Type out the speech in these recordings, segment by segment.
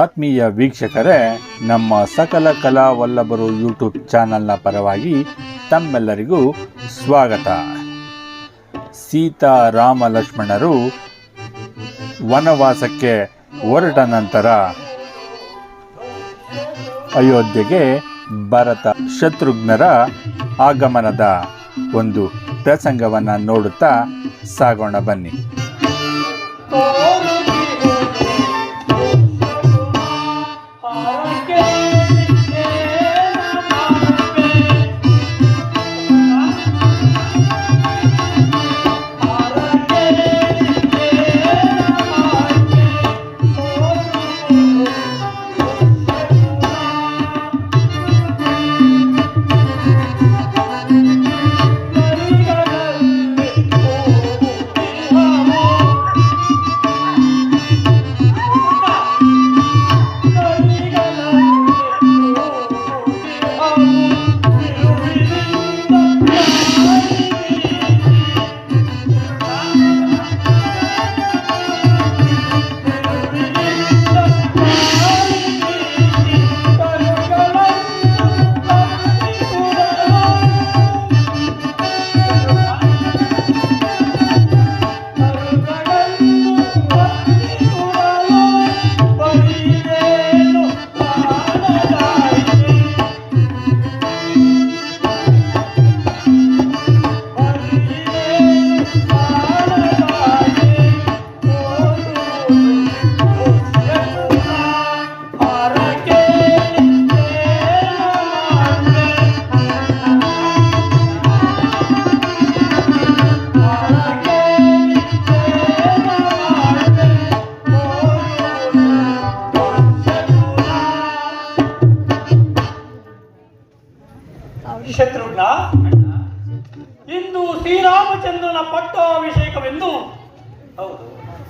ಆತ್ಮೀಯ ವೀಕ್ಷಕರೇ, ನಮ್ಮ ಸಕಲ ಕಲಾ ವಲ್ಲಭರು ಯೂಟ್ಯೂಬ್ ಚಾನಲ್ನ ಪರವಾಗಿ ತಮ್ಮೆಲ್ಲರಿಗೂ ಸ್ವಾಗತ. ಸೀತಾ ರಾಮ ಲಕ್ಷ್ಮಣರು ವನವಾಸಕ್ಕೆ ಹೊರಟ ನಂತರ ಅಯೋಧ್ಯೆಗೆ ಭರತ ಶತ್ರುಘ್ನರ ಆಗಮನದ ಒಂದು ಪ್ರಸಂಗವನ್ನು ನೋಡುತ್ತಾ ಸಾಗೋಣ ಬನ್ನಿ.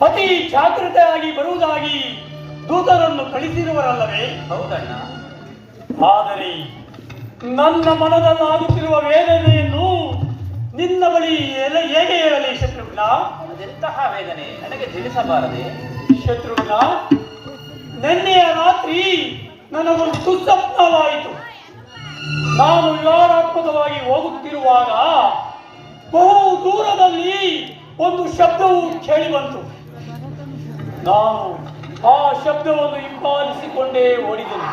ಅತಿ ಜಾಗೃತೆಯಾಗಿ ಬರುವುದಾಗಿ ದೂತರನ್ನು ಕಳಿಸಿರುವರಲ್ಲವೇ? ಹೌದಣ್ಣ. ಆದರೆ ನನ್ನ ಮನದಲ್ಲಾಗುತ್ತಿರುವ ವೇದನೆಯನ್ನು ನಿನ್ನ ಬಳಿ ಎಲ್ಲ ಹೇಗೆ ಹೇಳಲಿ ಶತ್ರುಘ್ನ? ಅದೆಂತಹ ವೇದನೆ? ನನಗೆ ತಿಳಿಸಬಾರದೆ. ಶತ್ರುಘ್ನ ನಿನ್ನೆಯ ರಾತ್ರಿ ನನಗೊಂದು ಸುಸ್ವಪ್ನವಾಯಿತು ನಾನು ವಿವಾರಾತ್ಮಕವಾಗಿ ಹೋಗುತ್ತಿರುವಾಗ ಬಹು ದೂರದಲ್ಲಿ ಒಂದು ಶಬ್ದವು ಕೇಳಿ ಬಂತು. ನಾನು ಆ ಶಬ್ದವನ್ನು ಹಿಂಪಾಲಿಸಿಕೊಂಡೇ ಓಡಿದನು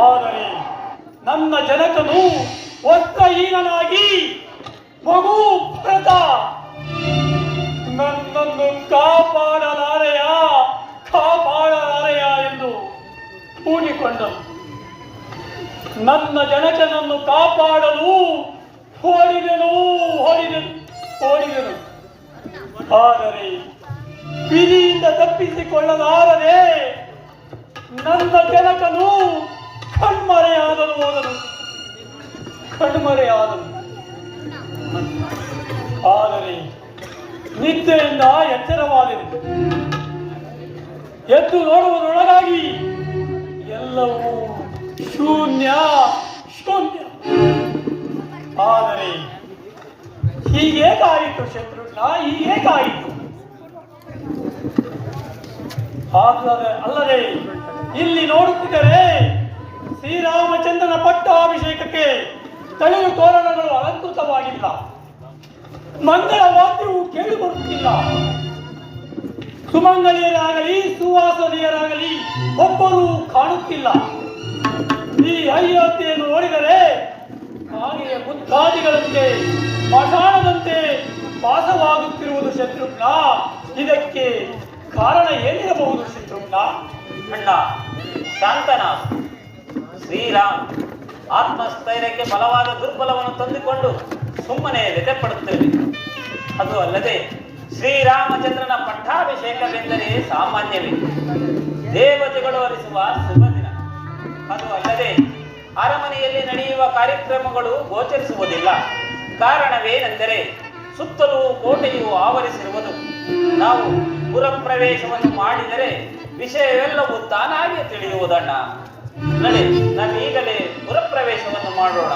ಆದರೆ ನನ್ನ ಜನಕನು ಒತ್ತಹೀನನಾಗಿ ಮಗು ಭರತ ನನ್ನನ್ನು ಕಾಪಾಡಲಾರೆಯ ಕಾಪಾಡಲಾರೆಯ ಎಂದು ಕೂಗಿಕೊಂಡನು. ನನ್ನ ಜನಕನನ್ನು ಕಾಪಾಡಲು ಓಡಿದೆನು ಓಡಿದೆನು ಓಡಿದೆನು. ಆದರೆ ಬಿಲಿಯಿಂದ ತಪ್ಪಿಸಿಕೊಳ್ಳಲಾರದೆ ನನ್ನ ಕೆಲಕನು ಕಣ್ಮರೆಯಾದನು ಹೋದನು. ಕಣ್ಮರೆಯಾದನು. ಆದರೆ ನಿದ್ದೆಯಿಂದ ಎಚ್ಚರವಾದನು ಎದ್ದು ನೋಡುವುದರೊಳಗಾಗಿ ಎಲ್ಲವೂ ಶೂನ್ಯ ಶೂನ್ಯ. ಆದರೆ ಹೀಗೇಕಾಯಿತು ಶತ್ರುಘ್ನ ಹೀಗೇಕಾಯಿತು ಆದರೆ ಅಲ್ಲದೆ ಇಲ್ಲಿ ನೋಡುತ್ತಿದ್ದರೆ ಶ್ರೀರಾಮಚಂದ್ರನ ಪಟ್ಟಾಭಿಷೇಕಕ್ಕೆ ತಳಿರು ತೋರಣಗಳು ಅಲಂಕೃತವಾಗಿಲ್ಲ. ಮಂಗಳ ವಾದ್ಯವು ಕೇಳಿ ಬರುತ್ತಿಲ್ಲ. ಸುಮಂಗಲಿಯರಾಗಲಿ ಸುವಾಸನೆಯರಾಗಲಿ ಒಬ್ಬರು ಕಾಣುತ್ತಿಲ್ಲ. ಈ ಅಯೋಧ್ಯೆಯನ್ನು ನೋಡಿದರೆ ಹಾಗೆಯೇ ಬುದ್ಧಾದಿಗಳಂತೆ ಮಶಾಣದಂತೆ ವಾಸವಾಗುತ್ತಿರುವುದು ಶತ್ರುಘ್ನ. ಇದಕ್ಕೆ ಕಾರಣ ಏನಿರಬಹುದು ಶತ್ರುಘ್ನ? ಅಣ್ಣ, ಶಾಂತನ. ಶ್ರೀರಾಮ್ ಆತ್ಮಸ್ಥೈರ್ಯಕ್ಕೆ ಬಲವಾದ ದುರ್ಬಲವನ್ನು ತಂದುಕೊಂಡು ಸುಮ್ಮನೆ ವ್ಯತೆ ಪಡುತ್ತೇವೆ ಅದು ಅಲ್ಲದೆ ಶ್ರೀರಾಮಚಂದ್ರನ ಪಟ್ಟಾಭಿಷೇಕವೆಂದರೆ ಸಾಮಾನ್ಯವೇ. ದೇವತೆಗಳು ಅರಿಸುವ ಶುಭ ದಿನ. ಅದು ಅಲ್ಲದೆ ಅರಮನೆಯಲ್ಲಿ ನಡೆಯುವ ಕಾರ್ಯಕ್ರಮಗಳು ಗೋಚರಿಸುವುದಿಲ್ಲ. ಕಾರಣವೇನೆಂದರೆ ಸುತ್ತಲೂ ಕೋಟೆಯು ಆವರಿಸಿರುವುದು. ನಾವು ಪುರಪ್ರವೇಶವನ್ನು ಮಾಡಿದರೆ ವಿಷಯವೆಲ್ಲವೂ ತಾನಾಗಿ ತಿಳಿಯುವುದಣ್ಣ. ನಡೆ ನಾವೀಗಲೇ ಪುರಪ್ರವೇಶವನ್ನು ಮಾಡೋಣ.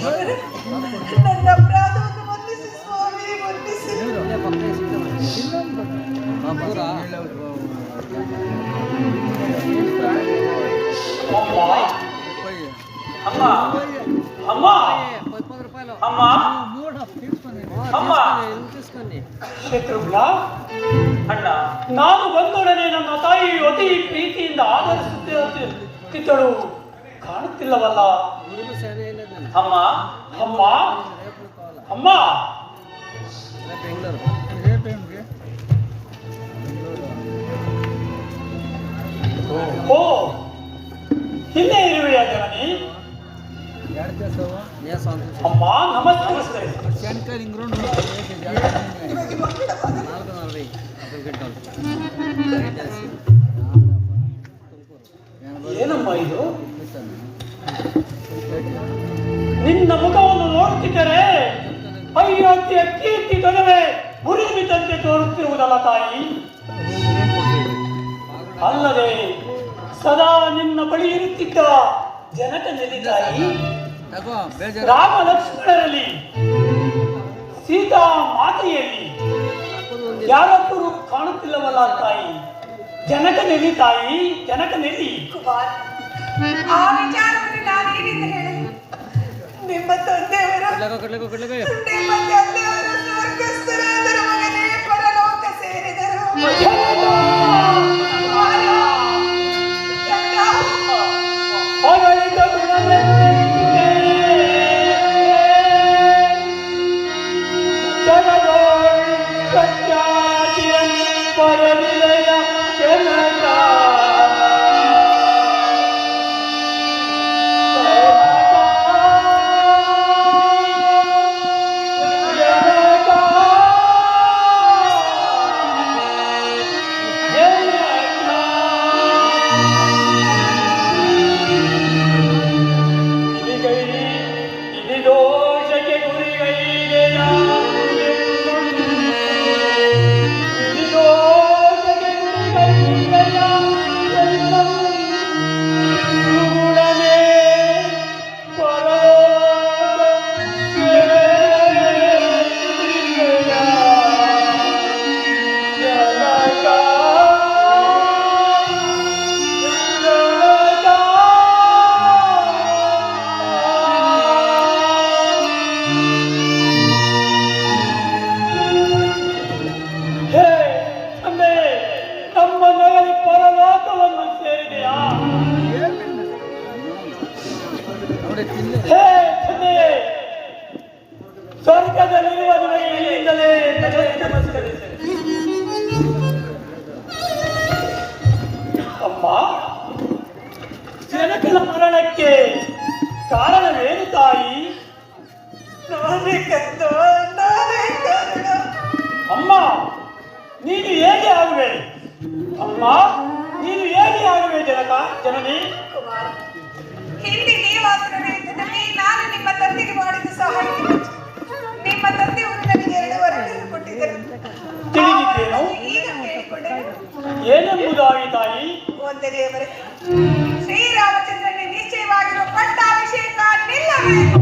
ನನ್ನ ಅಪರಾಧವನ್ನು ಸ್ವಾಮಿ ಮನ್ನಿಸಿ ಅಮ್ಮ ಅಮ್ಮ ಅಮ್ಮ ಅಮ್ಮ ಶತ್ರುಘ್ನ ಅಣ್ಣ, ನಾನು ಬಂದೊಡನೆ ನನ್ನ ತಾಯಿ ಅತಿ ಪ್ರೀತಿಯಿಂದ ಆದರಿಸುತ್ತಿದ್ದಳು ಕಾಣುತ್ತಿಲ್ಲವಲ್ಲ. ಅಮ್ಮ ಅಮ್ಮ ಅಮ್ಮ. ಓ ಹಿಂದೆ ಇರುವೆಯಾ ಜನನಿ? ಅಮ್ಮ ನಮಸ್ಕರಿಸ್ತೇನೆ ಏನಮ್ಮ ಇದು? ನಿನ್ನ ಮುಖವನ್ನು ನೋಡುತ್ತಿದ್ದರೆ ಅಯೋಧ್ಯೆಯ ಕೀರ್ತಿ ತೊಡವೆ ಮುರಿದು ತಂತೆ ತೋರುತ್ತಿರುವುದಲ್ಲ ತಾಯಿ. ಅಲ್ಲದೆ ಸದಾ ನಿನ್ನ ಬಳಿ ಇರುತ್ತಿದ್ದ ಜನಕ ನೆಲಿದಾಯಿ ರಾಮ ಲಕ್ಷ್ಮಣರಲ್ಲಿ ಸೀತಾ ಮಾತೆಯಲ್ಲಿ ಯಾರೊಬ್ಬರು ಕಾಣುತ್ತಿಲ್ಲವಲ್ಲ ತಾಯಿ. ಜನಕ ನೆಲಿ ತಾಯಿ? ಜನಕ ನೆಲಿ ಆ ವಿಚಾರವನ್ನು ನಾನೇನಿಂದ ಹೇಳಿ? ನಿಮ್ಮ ತಂದೆಯವರು ನಿಮ್ಮ ತಂದೆಯವರು ಸ್ವರ್ಗಸ್ಥರಾದರ ಮಗನೇ ಪರಲೋಕ ಸೇರಿದರು. ನಮಗೆ ಏನೆಂಬುದಾಗಿ ತಾಯಿ? ಒಂದನೆಯವರೇ ಶ್ರೀರಾಮಚಂದ್ರನಿಗೆ ನಿಶ್ಚಯವಾಗಿರುವ ಪಟ್ಟಾಭಿಷೇಕ ನಿಲ್ಲಬೇಕು.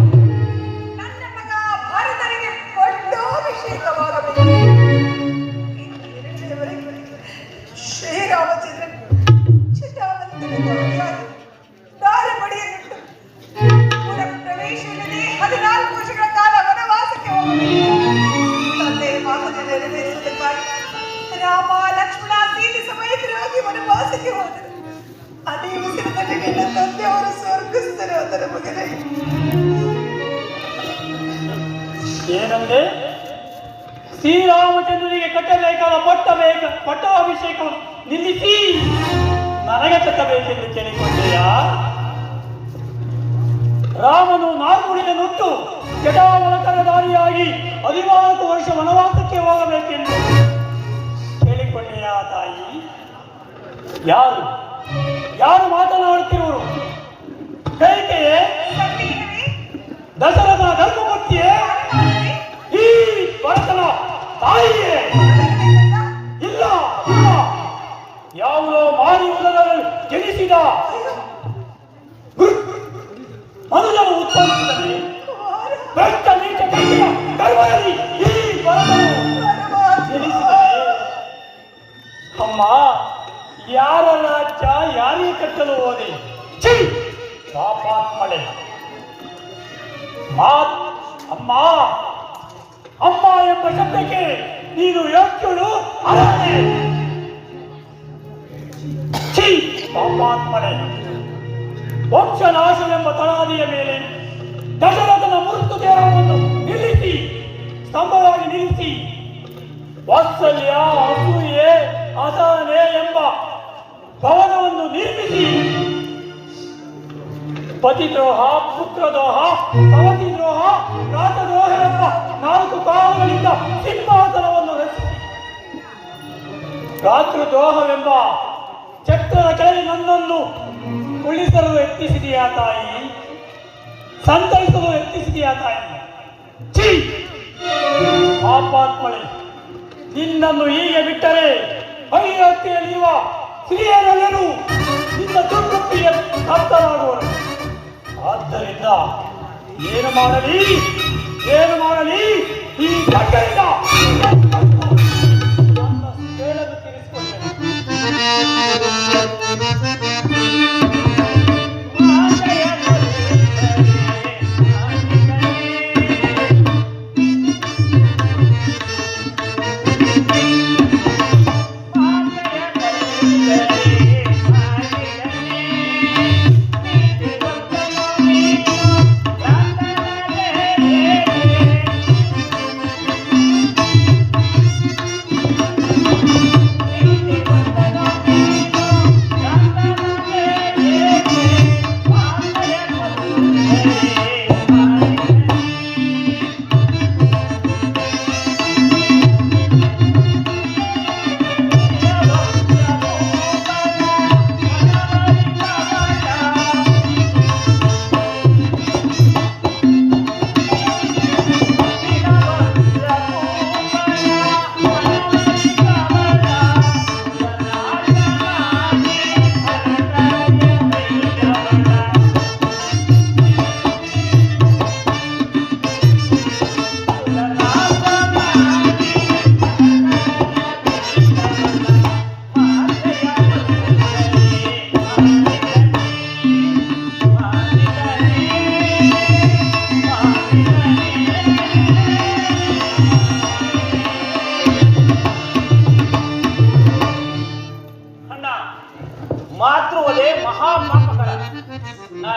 ಏನಂದ್ರೆ ಶ್ರೀರಾಮಚಂದ್ರನಿಗೆ ಕಟ್ಟಬೇಕಾದ ಪಟ್ಟ ಬೇಕ ಪಟ್ಟಾಭಿಷೇಕವನ್ನು ನಿಲ್ಲಿಸಿ. ನನಗೆ ಕಟ್ಟಬೇಕೆಂದು ಕೇಳಿಕೊಂಡೆಯ? ರಾಮನು ನಾಲ್ಕುಡಿಗೆ ನುಟ್ಟು ಜಟಾವಲಕರಧಾರಿಯಾಗಿ ಹದಿನಾಲ್ಕು ವರ್ಷ ವನವಾಸಕ್ಕೆ ಹೋಗಬೇಕೆಂದು ಕೇಳಿಕೊಂಡೆಯ ತಾಯಿ. ಯಾರು? ಯಾರು ಮಾತನಾಡುತ್ತಿರುವರು ಕೈಕೆಯೇ ಸಂದೇಹವೇ? ಹೋದೆ ಛೀ! ಪಾಪಾತ್ಮಳೆ. ಮಾತ್ ಅಮ್ಮ! ಅಮ್ಮ ಎಂಬ ಶಬ್ದಕ್ಕೆ ನೀನು ಯೋಗ್ಯಳು ಅರಳೆ ಛೀ! ಪಾಪಾತ್ಮಳೆ. ವಂಶನಾಶವೆಂಬ ತಳಾದಿಯ ಮೇಲೆ ದಶರಥನ ಮುರುತು ದೇಹವನ್ನು ನಿಲ್ಲಿಸಿ, ಸ್ತಂಭವಾಗಿ ನಿಲ್ಲಿಸಿ, ವಾತ್ಸಲ್ಯ, ಅಸೂಯೆ, ಅಸಹನೆ ಎಂಬ ಭವನವನ್ನು ನಿರ್ಮಿಸಿ ಪತಿದ್ರೋಹ, ಪುತ್ರದ್ರೋಹ, ಸವತಿದ್ರೋಹ ರಾಜದ್ರೋಹ ಎಂಬ ನಾಲ್ಕು ಕಾಲಗಳಿಂದ ಸಿಂಹಾಸನವನ್ನು ರಚಿಸಿ. ರಾತೃದ್ರೋಹವೆಂಬ ಚಕ್ರದ ಕೆಳಗೆ ನನ್ನನ್ನು ಉಳಿಸಲು ಯತ್ನಿಸಿದೆಯಾ ತಾಯಿ? ಸಂತೈಸಲು ಯತ್ನಿಸಿದೆಯಾ ತಾಯಿ? ಛೀ! ಪಾಪಾತ್ಮಳೆ, ನಿನ್ನನ್ನು ಹೀಗೆ ಬಿಟ್ಟರೆ ಅಯೋಧ್ಯೆಯಲ್ಲಿರುವ ಸ್ತ್ರೀಯರೆಲ್ಲರೂ ನಿನ್ನ ದುರ್ಗತಿಯ ಅರ್ಥವಾಗುವರು ಆದ್ದರಿಂದ ಏನು ಮಾಡಲಿ? ಏನು ಮಾಡಲಿ? ಈ ಕಟ್ಟರಿಂದ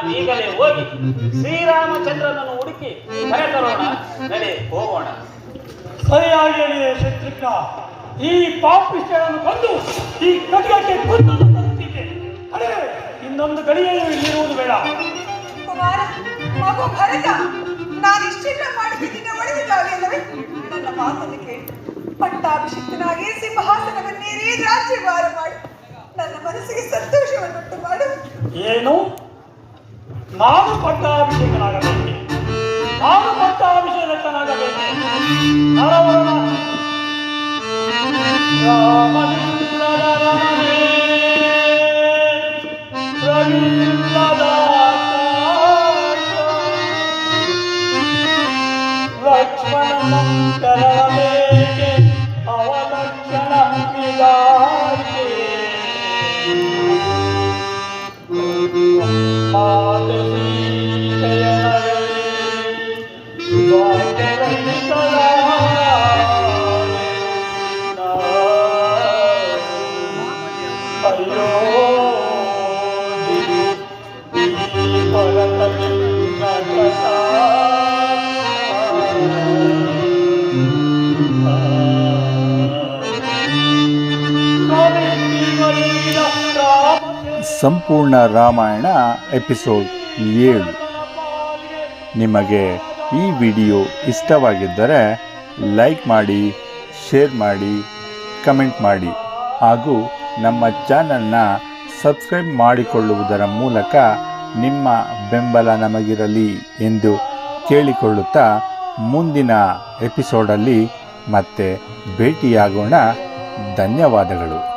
ನಾವೀಗಲೇ ಹೋಗಿ ಶ್ರೀರಾಮಚಂದ್ರನನ್ನು ಹುಡುಕಿ ಕರೆತರೋಣ ನಡೆ ಹೋಗೋಣ. ಸರಿಯಾಗಿ ಶತ್ರುಘ್ನ. ಈ ಪಾಪಿಷ್ಠರನ್ನು ಕೊಂದು ಈ ಕಟ್ಟಿಗೆ ಕೊಂದು ತರುತ್ತಿದ್ದೆ. ಅರೆ ಇನ್ನೊಂದು ಗಳಿಗೆಯೂ ಇಲ್ಲಿರುವುದು ಬೇಡ. ಕುಮಾರ ಮಗು ಭರತ ನಾನು ಇಷ್ಟೆಲ್ಲ ಮಾಡುತ್ತಿದ್ದ ಒಳ್ಳೆಯದಾಗಲಿಲ್ಲವೇ ನನ್ನ ಮಾತನ್ನು ಕೇಳಿ. ಪಟ್ಟಾಭಿಷಿಕ್ತನಾಗಿ ಸಿಂಹಾಸನವನ್ನೇರಿ ರಾಜ್ಯಭಾರ ಮಾಡಿ. ನನ್ನ ಮನಸ್ಸಿಗೆ ಸಂತೋಷವನ್ನುಂಟು ಮಾಡು. ಏನು? ನಾನು ಪಟ್ಟಾಭಿಷೇಕನಾಗಬೇಕೆ ನಾನು ಪಟ್ಟಾಭಿಷೇಕನಾಗಬೇಕೆ ನರವರಣ ರಾಮನಿಲ್ಲದ ರಮಣೆ, ರವಿಯಿಲ್ಲದ ಆಕಾಶ, ಲಕ್ಷ್ಮಣ ಕರಬೇಕೆ ಸಂಪೂರ್ಣ ರಾಮಾಯಣ ಎಪಿಸೋಡ್ ಏಳು. ನಿಮಗೆ ಈ ವಿಡಿಯೋ ಇಷ್ಟವಾಗಿದ್ದರೆ ಲೈಕ್ ಮಾಡಿ, ಶೇರ್ ಮಾಡಿ, ಕಮೆಂಟ್ ಮಾಡಿ ಹಾಗೂ ನಮ್ಮ ಚಾನಲ್ನ ಸಬ್ಸ್ಕ್ರೈಬ್ ಮಾಡಿಕೊಳ್ಳುವುದರ ಮೂಲಕ ನಿಮ್ಮ ಬೆಂಬಲ ನಮಗಿರಲಿ ಎಂದು ಕೇಳಿಕೊಳ್ಳುತ್ತಾ ಮುಂದಿನ ಎಪಿಸೋಡಲ್ಲಿ ಮತ್ತೆ ಭೇಟಿಯಾಗೋಣ. ಧನ್ಯವಾದಗಳು.